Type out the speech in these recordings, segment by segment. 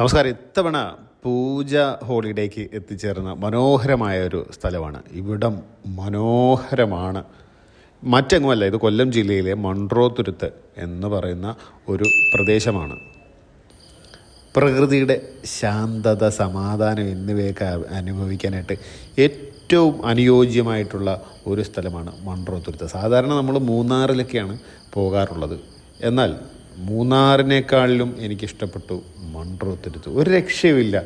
നമസ്കാരം. ഇത്തവണ പൂജ ഹോളിഡേക്ക് എത്തിച്ചേർന്ന മനോഹരമായ ഒരു സ്ഥലമാണ്. ഇവിടം മനോഹരമാണ്. മറ്റെങ്ങുമല്ല ഇത് കൊല്ലം ജില്ലയിലെ മൺട്രോത്തുരുത്ത് എന്ന് പറയുന്ന ഒരു പ്രദേശമാണ്. പ്രകൃതിയുടെ ശാന്തത സമാധാനം എന്നിവയൊക്കെ അനുഭവിക്കാനായിട്ട് ഏറ്റവും അനുയോജ്യമായിട്ടുള്ള ഒരു സ്ഥലമാണ് മൺട്രോത്തുരുത്ത് സാധാരണ നമ്മൾ മൂന്നാറിലൊക്കെയാണ് പോകാറുള്ളത്. എന്നാൽ മൂന്നാറിനേക്കാളിലും എനിക്കിഷ്ടപ്പെട്ടു മൺട്രോത്തുരുത്ത് ഒരു രക്ഷയുമില്ല.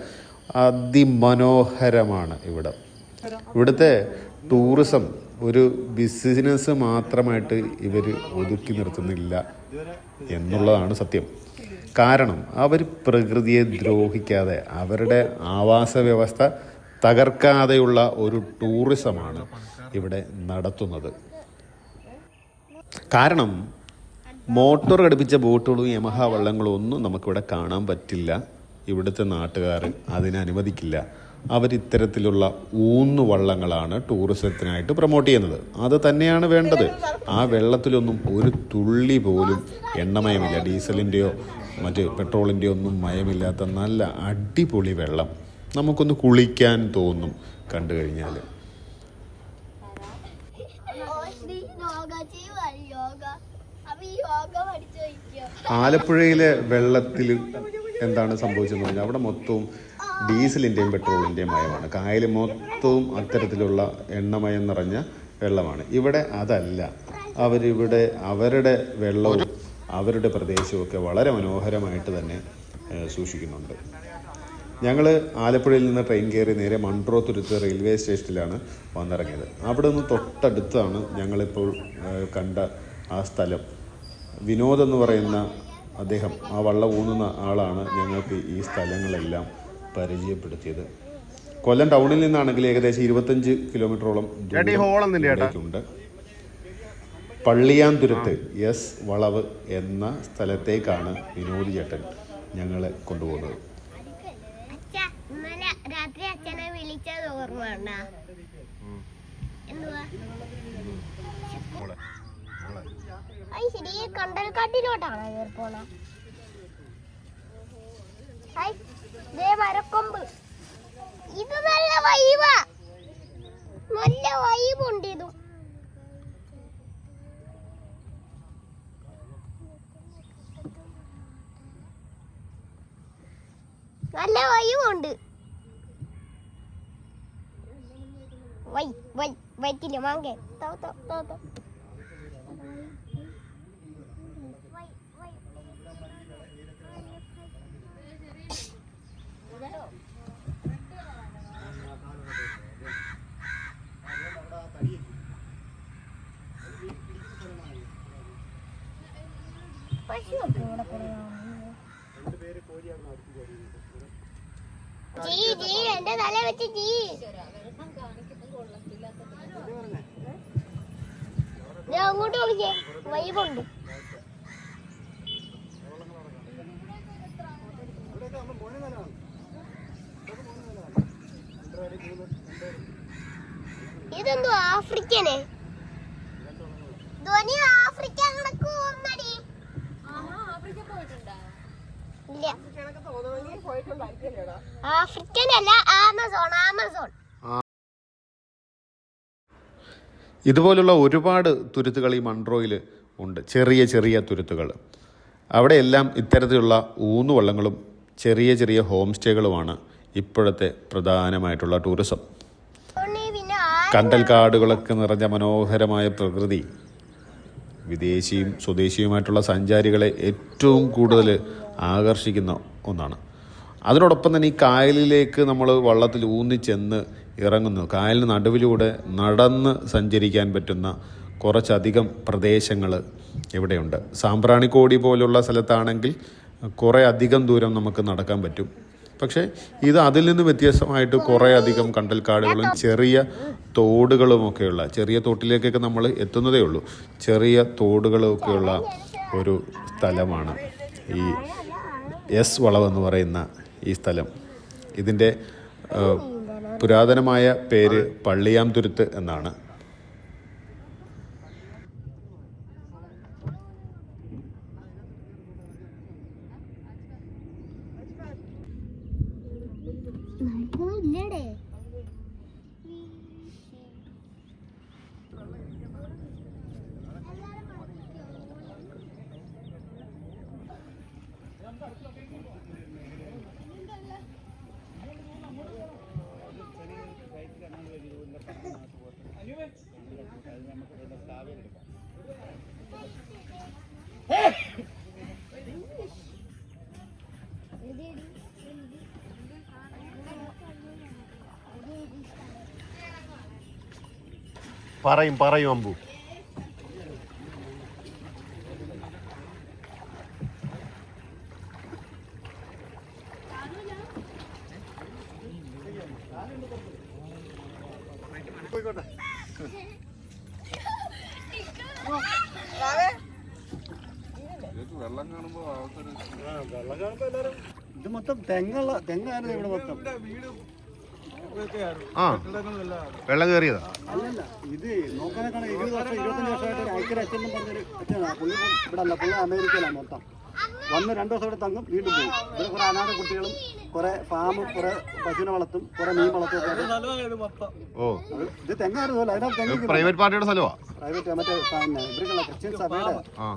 അതിമനോഹരമാണ് ഇവിടെ. ഇവിടുത്തെ ടൂറിസം ഒരു ബിസിനസ് മാത്രമായിട്ട് ഇവർ ഒതുക്കി നിർത്തുന്നില്ല എന്നുള്ളതാണ് സത്യം. കാരണം അവർ പ്രകൃതിയെ ദ്രോഹിക്കാതെ അവരുടെ ആവാസ വ്യവസ്ഥ തകർക്കാതെയുള്ള ഒരു ടൂറിസമാണ് ഇവിടെ നടത്തുന്നത്. കാരണം മോട്ടോർ ഘടിപ്പിച്ച ബോട്ടുകളും യമഹ വള്ളങ്ങളും ഒന്നും നമുക്കിവിടെ കാണാൻ പറ്റില്ല. ഇവിടുത്തെ നാട്ടുകാർ അതിനെ അനുവദിക്കില്ല. അവർ ഇത്തരത്തിലുള്ള ഊന്നുവള്ളങ്ങളാണ് ടൂറിസത്തിനായിട്ട് പ്രൊമോട്ട് ചെയ്യുന്നത്. അത് തന്നെയാണ് വേണ്ടത്. ആ വെള്ളത്തിലൊന്നും ഒരു തുള്ളി പോലും എണ്ണമയമില്ല. ഡീസലിന്റെയോ മറ്റ് പെട്രോളിന്റെയോ ഒന്നും മയമില്ലാത്ത നല്ല അടിപൊളി വെള്ളം നമുക്കൊന്ന് കുളിക്കാൻ തോന്നും കണ്ടു കഴിഞ്ഞാൽ ആലപ്പുഴയിലെ വെള്ളത്തിൽ എന്താണ് സംഭവിച്ചതെന്ന് പറഞ്ഞാൽ അവിടെ മൊത്തവും ഡീസലിന്റെയും പെട്രോളിന്റെയും മയമാണ്. കായൽ മൊത്തവും അത്തരത്തിലുള്ള എണ്ണമയം നിറഞ്ഞ വെള്ളമാണ്. ഇവിടെ അതല്ല. അവരിവിടെ അവരുടെ വെള്ളവും അവരുടെ പ്രദേശമൊക്കെ വളരെ മനോഹരമായിട്ട് തന്നെ സൂക്ഷിക്കുന്നുണ്ട്. ഞങ്ങൾ ആലപ്പുഴയിൽ നിന്ന് ട്രെയിൻ കയറി നേരെ മൺട്രോത്തുരുത്ത് റെയിൽവേ സ്റ്റേഷനിലാണ് വന്നിറങ്ങിയത്. അവിടെ നിന്ന് തൊട്ടടുത്താണ് ഞങ്ങളിപ്പോൾ കണ്ട ആ സ്ഥലം. വിനോദ് എന്ന് പറയുന്ന അദ്ദേഹം ആ വള്ളം ഊന്നുന്ന ആളാണ് ഞങ്ങൾക്ക് ഈ സ്ഥലങ്ങളെല്ലാം പരിചയപ്പെടുത്തിയത്. കൊല്ലം ടൗണിൽ നിന്നാണെങ്കിൽ ഏകദേശം ഇരുപത്തഞ്ച് കിലോമീറ്ററോളം ഉണ്ട് പള്ളിയാന്തുരത്ത് എസ് വളവ് എന്ന സ്ഥലത്തേക്കാണ് വിനോദ് ചേട്ടൻ ഞങ്ങളെ കൊണ്ടുപോകുന്നത്. അച്ഛ ഇന്നലെ രാത്രി അച്ഛനെ വിളിച്ചത് ഓർമ്മ ശരി ഈ കണ്ടൽക്കാട്ടിലോട്ടാണോ കയറി പോണ. ദേ മരക്കൊമ്പ്. ഇത് നല്ല വൈവ. നല്ല വൈവുണ്ട് ഇതും. നല്ല വൈവുണ്ട്. വൈ വൈ വൈറ്റില്ല മാങ്ങ തോ തോ തോ തോ. ജി ജി എന്റെ തല വെച്ച് ജി അങ്ങോട്ട് വിളിക്കേ വൈബുണ്ട് ഇതെന്തോ ആഫ്രിക്കനെ ധ്വനി ആഫ്രിക്ക ഇല്ല ആഫ്രിക്കൻ അല്ല ആമസോൺ ആമസോൺ. ഇതുപോലുള്ള ഒരുപാട് തുരുത്തുകൾ ഈ മൺട്രോയിൽ ഉണ്ട്. ചെറിയ ചെറിയ തുരുത്തുകൾ. അവിടെയെല്ലാം ഇത്തരത്തിലുള്ള ഊന്നുവള്ളങ്ങളും ചെറിയ ചെറിയ ഹോം സ്റ്റേകളുമാണ് ഇപ്പോഴത്തെ പ്രധാനമായിട്ടുള്ള ടൂറിസം. കണ്ടൽ കാടുകളൊക്കെ നിറഞ്ഞ മനോഹരമായ പ്രകൃതി വിദേശിയും സ്വദേശിയുമായിട്ടുള്ള സഞ്ചാരികളെ ഏറ്റവും കൂടുതൽ ആകർഷിക്കുന്ന ഒന്നാണ്. അതിനോടൊപ്പം തന്നെ ഈ കായലിലേക്ക് നമ്മൾ വള്ളത്തിൽ ഊന്നിച്ചെന്ന് ഇറങ്ങുന്നു. കായലിന് നടുവിലൂടെ നടന്ന് സഞ്ചരിക്കാൻ പറ്റുന്ന കുറച്ചധികം പ്രദേശങ്ങൾ ഇവിടെയുണ്ട്. സാമ്പ്രാണിക്കോടി പോലുള്ള സ്ഥലത്താണെങ്കിൽ കുറേ അധികം ദൂരം നമുക്ക് നടക്കാൻ പറ്റും. പക്ഷേ ഇത് അതിൽ നിന്ന് വ്യത്യസ്തമായിട്ട് കുറേ അധികം കണ്ടൽക്കാടുകളും ചെറിയ തോടുകളുമൊക്കെയുള്ള ചെറിയ തോട്ടിലേക്കൊക്കെ നമ്മൾ എത്തുന്നതേ ഉള്ളൂ. ചെറിയ തോടുകളൊക്കെയുള്ള ഒരു സ്ഥലമാണ് ഈ എസ് വളവെന്ന് പറയുന്ന ഈ സ്ഥലം. ഇതിന്റെ പുരാതനമായ പേര് പള്ളിയാംതുരുത്ത് എന്നാണ്. പറയും പറയും അമ്പു. ഇത് മൊത്തം തെങ്ങുള്ള തെങ്ങായിരുന്നു ഇവിടെ മൊത്തം. ആ. വെള്ളം കയറിയതാ? അല്ലല്ല ഇത് നോക്കാനൊക്കെ ഇരുപത് വർഷം ഇരുപത്തഞ്ച് വർഷമായിട്ട് എന്ന് പറഞ്ഞൊരു അച്ഛനാണ് പുള്ളി ഇവിടെ അല്ല പുള്ളി അമേരിക്കയിലാണ് മൊത്തം. വന്ന് രണ്ടു ദിവസം ഇവിടെ തങ്ങും വീണ്ടും പോകും ഇവിടെ കുറെ അനാഥ കുട്ടികളും കുറെ ഫാമും കുറെ പശുവിനെ വളർത്തും കുറെ മീൻ വളർത്തും ഒക്കെ ഓ. ഇത് തെങ്ങായിരുന്നു അല്ല അതിനകത്ത് തെങ്ങ് പ്രൈവറ്റ് പാർട്ടിയുടെ സ്ഥലമാ? പ്രൈവറ്റ് മറ്റേ പിന്നെ ഇവർക്കുള്ള ക്രിസ്ത്യൻ സഭയുടെ. ആ.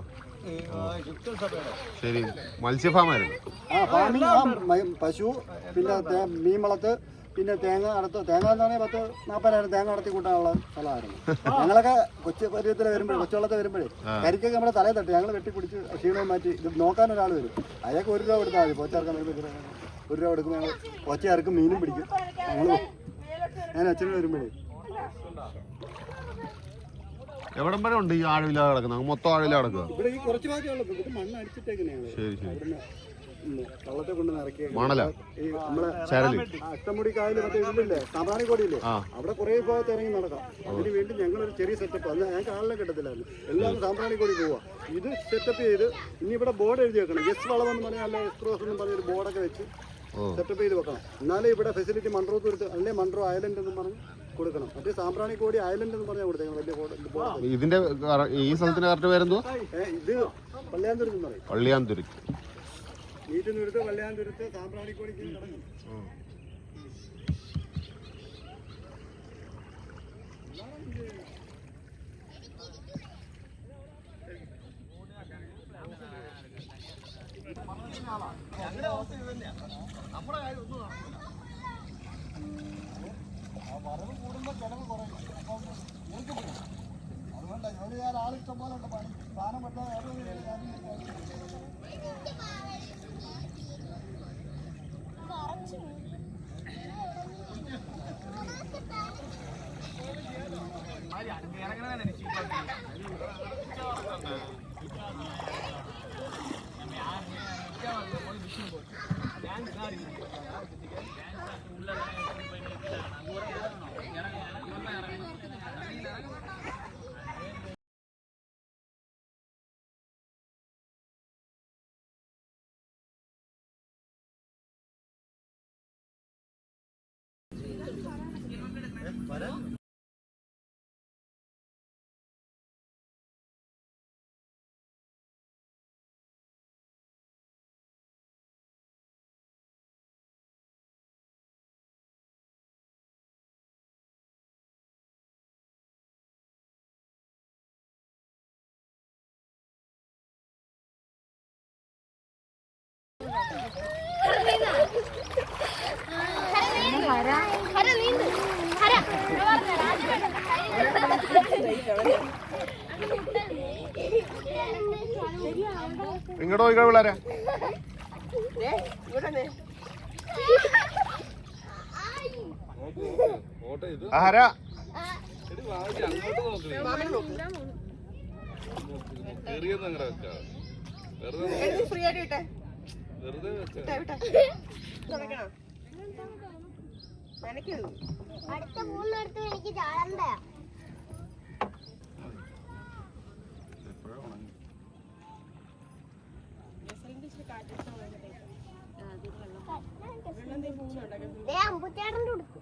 ശരി. മത്സ്യഫാമായിരുന്നു. ആ ഫാമിൽ ഫാം മ- പശു പിന്നെ മീൻ വളർത്ത് പിന്നെ തേങ്ങ അടുത്ത് തേങ്ങ എന്ന് പറഞ്ഞാൽ പത്ത് നാൽപ്പതിനായിരം തേങ്ങ അടത്തി കൂട്ടാനുള്ള സ്ഥലമായിരുന്നു. ഞങ്ങളൊക്കെ കൊച്ചു പരിചയത്തിൽ വരുമ്പോഴേ കൊച്ചുവെള്ളത്തിൽ വരുമ്പോഴേ കരിക്കൊക്കെ നമ്മുടെ തലയിൽ തട്ടി ഞങ്ങൾ വെട്ടി പിടിച്ച് ക്ഷീണവും മാറ്റി ഇത് നോക്കാൻ ഒരാൾ വരും. അയാൾക്ക് ഒരു രൂപ കൊടുത്താൽ മതി പോച്ചേർക്കാൻ വരുമ്പോൾ ഒരു രൂപ കൊടുക്കും ഞങ്ങൾ കൊച്ചയാർക്കും മീനും പിടിക്കും. ഞങ്ങൾ ഞാൻ അച്ഛനും വരുമ്പോഴേ. എവിടം വരെ ഉണ്ട് ഈ ആഴവില കിടക്കുന്നത്? മൊത്തം ആഴവില കിടക്കുക ഇവിടെ ഈ കുറച്ച് ഇത് മണ്ണ് അടിച്ചിട്ടേക്കണേ ഞങ്ങൾ ശരി. ശരി വള്ളത്തെ കൊണ്ട് നിറക്കിയ മണല? ഈ നമ്മളെ ചരൽ. അഷ്ടമുടി കായൽ മറ്റേ ഇതില്ലേ സാമ്പ്രാണിക്കോടിയില്ലേ ആ. അവിടെ കുറേ ഭാഗത്ത് ഇറങ്ങി നടക്കാം. അതിന് വേണ്ടി ഞങ്ങളൊരു ചെറിയ സെറ്റപ്പ് അന്ന് ഞാൻ കാലിലെ കിട്ടത്തില്ലായിരുന്നു. എല്ലാം സാമ്പ്രാണിക്കോടി പോവാ. ഇത് സെറ്റപ്പ് ചെയ്ത് ഇനി ഇവിടെ ബോർഡ് എഴുതി വെക്കണം. എസ് എന്ന് പറഞ്ഞാൽ അല്ല എസ് ക്രോസ് എന്ന് പറഞ്ഞ ഒരു ബോർഡൊക്കെ വെച്ച് സെറ്റപ്പ് ചെയ്ത് വെക്കണം. എന്നാലേ ഇവിടെ ഫെസിലിറ്റി മൺട്രോ തുരുത്ത് അല്ലെ മൺട്രോ ഐലൻഡ് എന്ന് പറഞ്ഞ് കൊടുക്കണം. മറ്റേ സാമ്പ്രാണിക്കോടി ഐലൻഡ് എന്ന് പറഞ്ഞാൽ കൊടുത്തേക്കണം വലിയ ഇതിന്റെ ഈ സ്ഥലത്തിന്റെ കറക്റ്റ് പേരെന്തോ ഇത് പള്ളിയാന്തുരുക്ക് പറയും. പള്ളിയാന്തുരി നീറ്റുന്നുരുത്ത് പള്ളിയാന്തുരുത്ത് സാമ്പ്രാണിക്കോടിക്ക് കുറയും. അതുകൊണ്ട് ജോലി ചെയ്യാൻ ആളിഷ്ടം പോലെ ഉണ്ട് പണി watching. Para? Thank you. ഇങ്ങോട്ട് പോയിക്കോ പിള്ളേരെ. ആരാ? ഫ്രീ ആയിട്ട് വിട്ടെ അടുത്ത മൂന്നിടത്തും എനിക്ക് ചാടണ്ട? അമ്പുച്ചേട്ടന്റെ ഉടുപ്പ്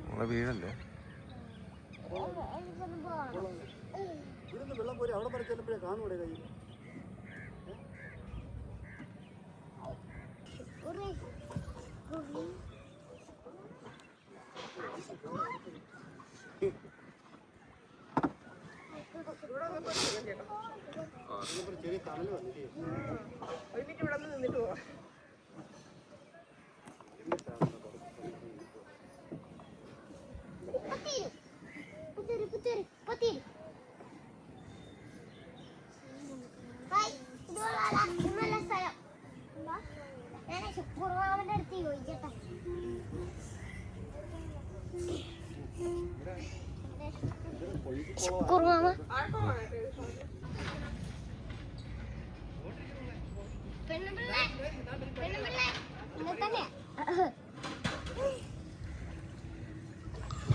നമ്മളെ വീടല്ലേ? ഇവിടുന്ന് വെള്ളം പോരെ അവിടെ വരെ ചെല്ലുമ്പോഴേ കാണൂടെ കയ്യിൽ ഇത് നല്ല സ്ഥലം. എന്താ? ഞാനേ ശുക്രവാമന്റെ അടുത്ത് ചോദിക്കട്ടെ ശുക്രവാമ മാമ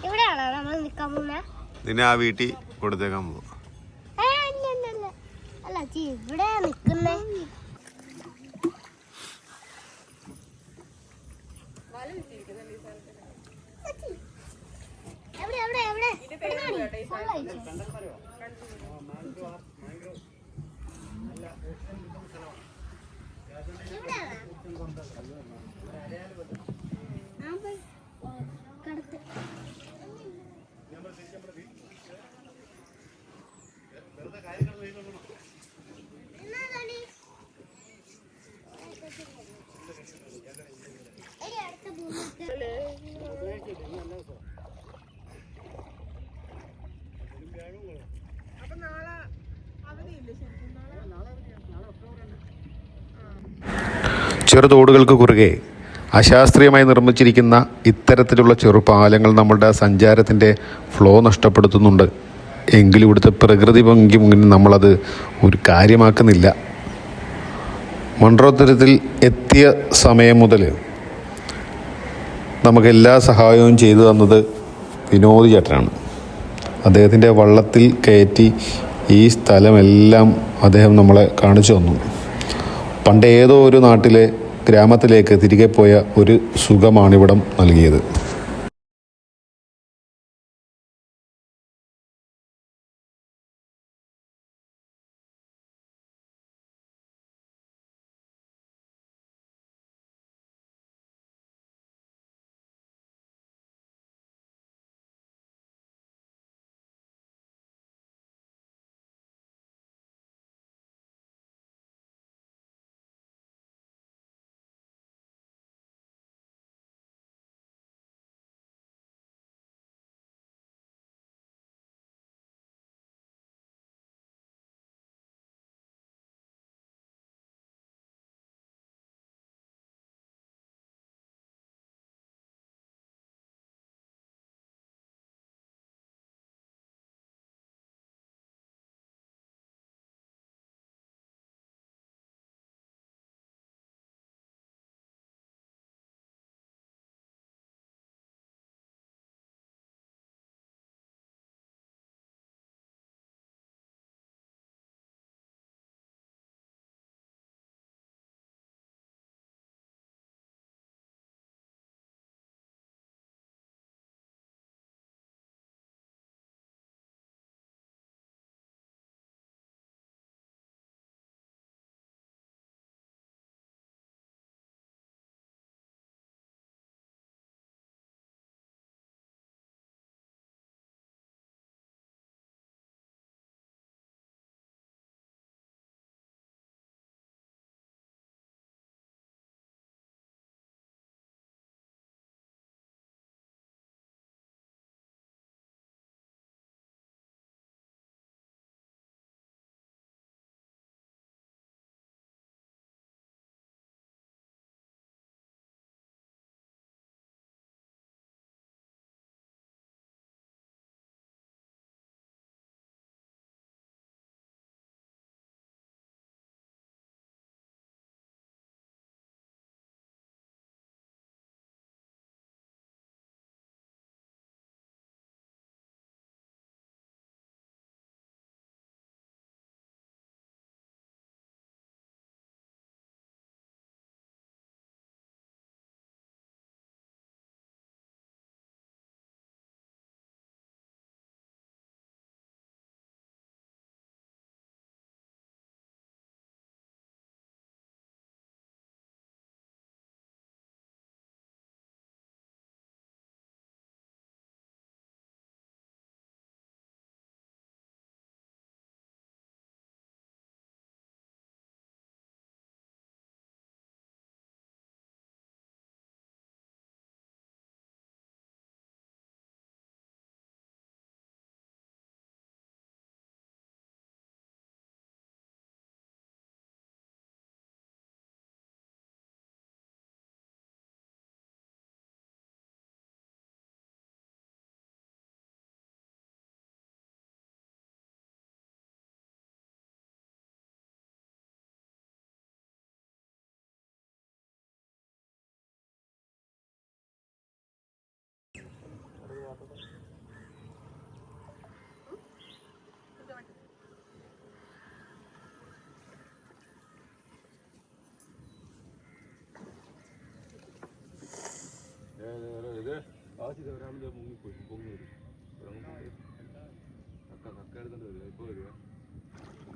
ഇവിടെയാണോ നമ്മൾ നിക്കാൻ പോകുന്നത് നിന്നെ ആ വീട്ടിൽ കൊടുത്തേക്കാൻ അല്ല. അല്ല ഇവിടെ നിക്കുന്നേ. എവിടെ? എവിടെ? എവിടെ? ഇവിടെ കാണ്. ഇവിടെയാണോ? ആ, പോയി. കടത്ത്. എന്നാ കളി? എടി, അടുത്ത ഭൂമിക്ക്. അപ്പൊ നാളെ അവധിയില്ലേ ശരിക്കും നാളെ ചെറുതോടുകൾക്ക് കുറുകെ അശാസ്ത്രീയമായി നിർമ്മിച്ചിരിക്കുന്ന ഇത്തരത്തിലുള്ള ചെറുപാലങ്ങൾ നമ്മളുടെ സഞ്ചാരത്തിന്റെ ഫ്ലോ നഷ്ടപ്പെടുത്തുന്നുണ്ട്. എങ്കിലും ഇവിടുത്തെ പ്രകൃതി ഭംഗി മുന്നിൽ നമ്മളത് ഒരു കാര്യമാക്കുന്നില്ല. മൺട്രോത്തുരത്തിൽ എത്തിയ സമയം മുതൽ നമുക്ക് എല്ലാ സഹായവും ചെയ്തു തന്നത് വിനോദ് ചേട്ടനാണ്. അദ്ദേഹത്തിന്റെ വള്ളത്തിൽ കയറ്റി ഈ സ്ഥലമെല്ലാം അദ്ദേഹം നമ്മളെ കാണിച്ചു തന്നു. പണ്ട് ഏതോ ഒരു നാട്ടിലെ ഗ്രാമത്തിലേക്ക് തിരികെ പോയ ഒരു സുഖമാണിവിടം നൽകിയത്.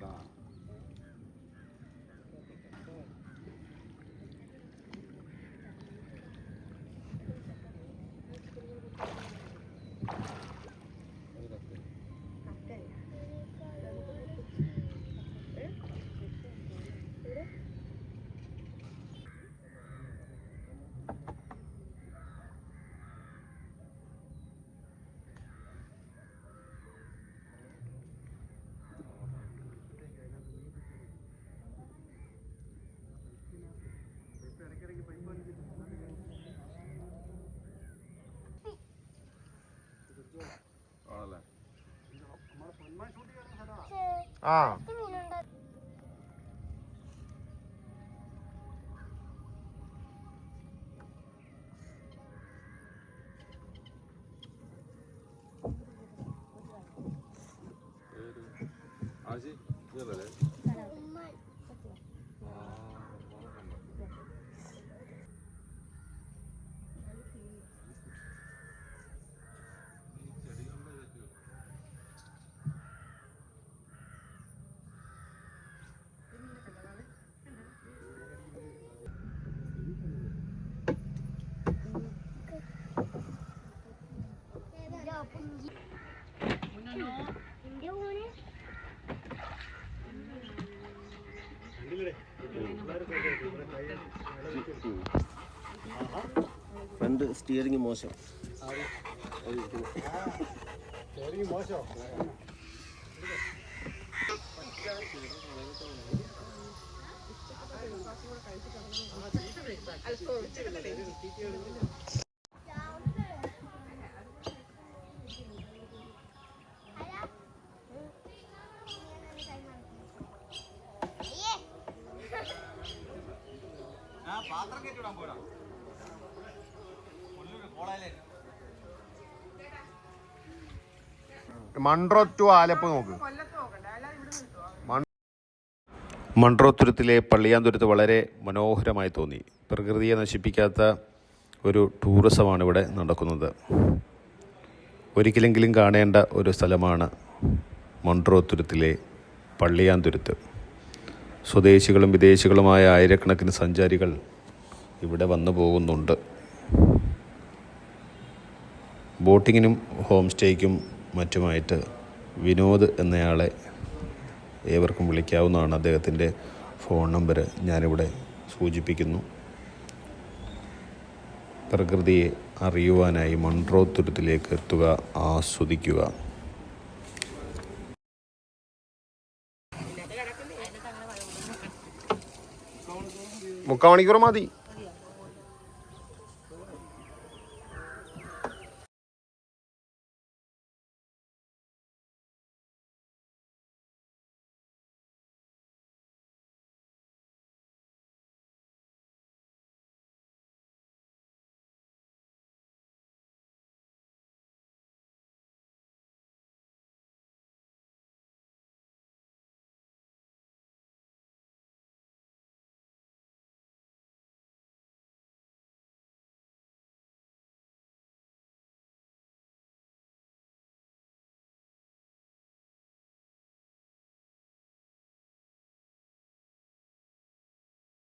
ആ Ah. സ്റ്റിയറിംഗ് മോശം. മോശം മൺട്രോ ടു ആലപ്പ് നോക്ക്. മൺട്രോത്തുരത്തിലെ പള്ളിയാന്തുരത്ത് വളരെ മനോഹരമായി തോന്നി. പ്രകൃതിയെ നശിപ്പിക്കാത്ത ഒരു ടൂറിസമാണ് ഇവിടെ നടക്കുന്നത്. ഒരിക്കലെങ്കിലും കാണേണ്ട ഒരു സ്ഥലമാണ് മൺട്രോത്തുരത്തിലെ പള്ളിയാന്തുരുത്ത്. സ്വദേശികളും വിദേശികളുമായ ആയിരക്കണക്കിന് സഞ്ചാരികൾ ഇവിടെ വന്നു പോകുന്നുണ്ട്. ബോട്ടിങ്ങിനും ഹോം സ്റ്റേക്കും മറ്റുമായിട്ട് വിനോദ് എന്നയാളെ ഏവർക്കും വിളിക്കാവുന്നതാണ്. അദ്ദേഹത്തിന്റെ ഫോൺ നമ്പർ ഞാനിവിടെ സൂചിപ്പിക്കുന്നു. പ്രകൃതിയെ അറിയുവാനായി മൺട്രോ തുരുത്തിലേക്ക് എത്തുക ആസ്വദിക്കുക. മുക്കാൽ മണിക്കൂർ മതി.